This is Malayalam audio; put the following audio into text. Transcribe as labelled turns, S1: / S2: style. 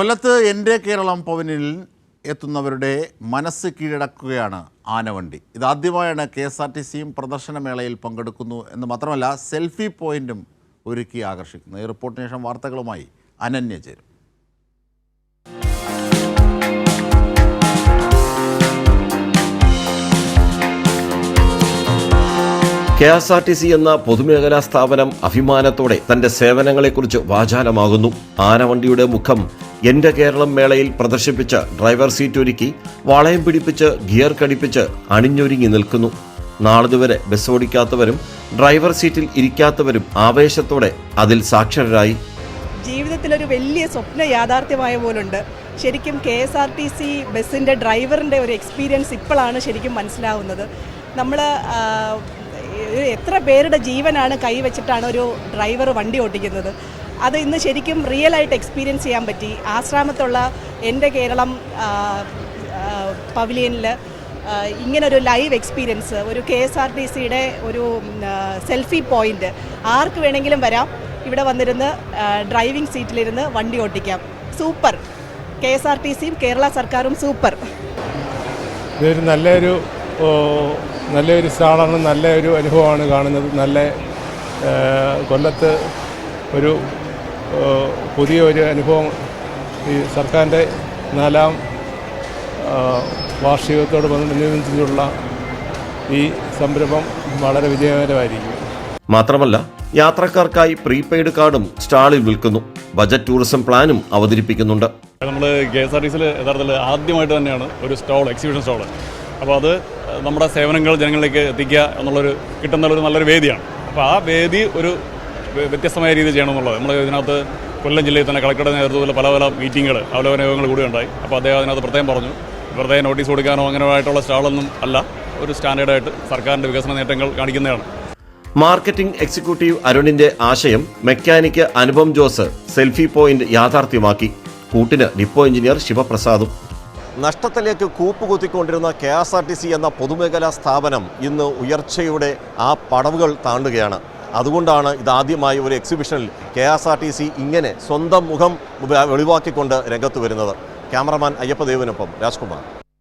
S1: കൊല്ലത്ത് എന്റെ കേരളം പവനിൽ എത്തുന്നവരുടെ മനസ്സ് കീഴടക്കുകയാണ് ആനവണ്ടി. ഇതാദ്യമായാണ് കെ എസ് ആർ ടി സിയും പ്രദർശനമേളയിൽ പങ്കെടുക്കുന്നു എന്ന് മാത്രമല്ല സെൽഫി പോയിന്റും ഒരുക്കി ആകർഷിക്കുന്നു. ഈ റിപ്പോർട്ടിന് ശേഷം വാർത്തകളുമായി അനന്യ ചേരും.
S2: K S R T C എന്ന പൊതുമേഖലാ സ്ഥാപനം അഭിമാനത്തോടെ തന്റെ സേവനങ്ങളെക്കുറിച്ച് വാചാലമാകുന്നു. ആനവണ്ടിയുടെ മുഖം എന്റെ കേരളം മേളയിൽ പ്രദർശിപ്പിച്ച ഡ്രൈവർ സീറ്റ് ഒരുക്കി വളയം പിടിപ്പിച്ച് ഗിയർ കടിപ്പിച്ച് അണിഞ്ഞൊരുങ്ങി നിൽക്കുന്നു. നാളിതുവരെ ബസ് ഓടിക്കാത്തവരും ഡ്രൈവർ സീറ്റിൽ ഇരിക്കാത്തവരും ആവേശത്തോടെ അതിൽ സാക്ഷരരായി.
S3: ജീവിതത്തിലൊരു വലിയ സ്വപ്ന യാഥാർത്ഥ്യമായ പോലുണ്ട്. ശരിക്കും K S R T C ബസ്സിന്റെ ഡ്രൈവറിന്റെ ഒരു എക്സ്പീരിയൻസ് ഇപ്പോഴാണ് ശരിക്കും മനസ്സിലാവുന്നത്. നമ്മൾ എത്ര പേരുടെ ജീവനാണ് കൈവച്ചിട്ടാണ് ഒരു ഡ്രൈവർ വണ്ടി ഓട്ടിക്കുന്നത്? അത് ഇന്ന് ശരിക്കും റിയൽ ആയിട്ട് എക്സ്പീരിയൻസ് ചെയ്യാൻ പറ്റി. ആശ്രാമത്തുള്ള എന്റെ കേരളം പവിലിയനിൽ ഇങ്ങനൊരു ലൈവ് എക്സ്പീരിയൻസ് ഒരു കെ എസ് ആർ ടി സിയുടെ ഒരു സെൽഫി പോയിന്റ് ആർക്ക് വേണമെങ്കിലും വരാം. ഇവിടെ വന്നിരുന്ന് ഡ്രൈവിംഗ് സീറ്റിലിരുന്ന് വണ്ടി ഓട്ടിക്കാം. Super. K S R T സിയും കേരള സർക്കാരും സൂപ്പർ.
S4: ഇതൊരു നല്ലൊരു നല്ലൊരു സ്ഥലമാണ് നല്ലൊരു അനുഭവമാണ് കാണുന്നത്. നല്ല കൊല്ലത്ത് ഒരു പുതിയ ഒരു അനുഭവം ഈ സർക്കാരിന്റെ നാലാം വാർഷികത്തോട് ബന്ധിച്ചുള്ള ഈ സംരംഭം വളരെ വിജയകരമായിരിക്കും.
S2: മാത്രമല്ല യാത്രക്കാർക്കായി പ്രീപെയ്ഡ് കാർഡും സ്റ്റാളിൽ വിൽക്കുന്നു. ബജറ്റ് ടൂറിസം പ്ലാനും അവതരിപ്പിക്കുന്നുണ്ട്.
S5: നമ്മൾ കെ എസ് ആർ ടി സിയിൽ യഥാർത്ഥത്തിൽ ആദ്യമായിട്ട് തന്നെയാണ് ഒരു സ്റ്റോൾ എക്സിബിഷൻ സ്റ്റോൾ അപ്പോൾ അത് നമ്മുടെ സേവനങ്ങൾ ജനങ്ങളിലേക്ക് എത്തിക്കുക എന്നുള്ളൊരു കിട്ടുന്ന ഒരു നല്ലൊരു വേദിയാണ്. അപ്പോൾ ആ വേദി ഒരു വ്യത്യസ്തമായ രീതിയിൽ ചെയ്യണമെന്നുള്ളത്. നമ്മൾ ഇതിനകത്ത് കൊല്ലം ജില്ലയിൽ തന്നെ കളക്ടറുടെ നേതൃത്വത്തിൽ പല പല മീറ്റിങ്ങുകൾ അവലോകന യോഗങ്ങൾ കൂടി ഉണ്ടായി. അപ്പോൾ അദ്ദേഹം അതിനകത്ത് പ്രത്യേകം പറഞ്ഞു വെറുതെ നോട്ടീസ് കൊടുക്കാനോ അങ്ങനെ ആയിട്ടുള്ള സ്റ്റാളൊന്നും അല്ല. ഒരു സ്റ്റാൻഡേർഡായിട്ട് സർക്കാരിന്റെ വികസന നേട്ടങ്ങൾ കാണിക്കുന്നതാണ്.
S2: മാർക്കറ്റിംഗ് എക്സിക്യൂട്ടീവ് അരുണിന്റെ ആശയം mechanic Anupam Jose selfie point യാഥാർത്ഥ്യമാക്കി. കൂട്ടിന് ഡിപ്പോ എഞ്ചിനീയർ ശിവപ്രസാദും. നഷ്ടത്തിലേക്ക് കൂപ്പുകുത്തിക്കൊണ്ടിരുന്ന K S R T C എന്ന പൊതുമേഖലാ സ്ഥാപനം ഇന്ന് ഉയർച്ചയുടെ ആ പടവുകൾ താണ്ടുകയാണ്. അതുകൊണ്ടാണ് ഇതാദ്യമായി ഒരു എക്സിബിഷനിൽ K S R T C ഇങ്ങനെ സ്വന്തം മുഖം വെളിവാക്കിക്കൊണ്ട് രംഗത്ത് വരുന്നത്. ക്യാമറമാൻ അയ്യപ്പദേവിനൊപ്പം രാജ്കുമാർ.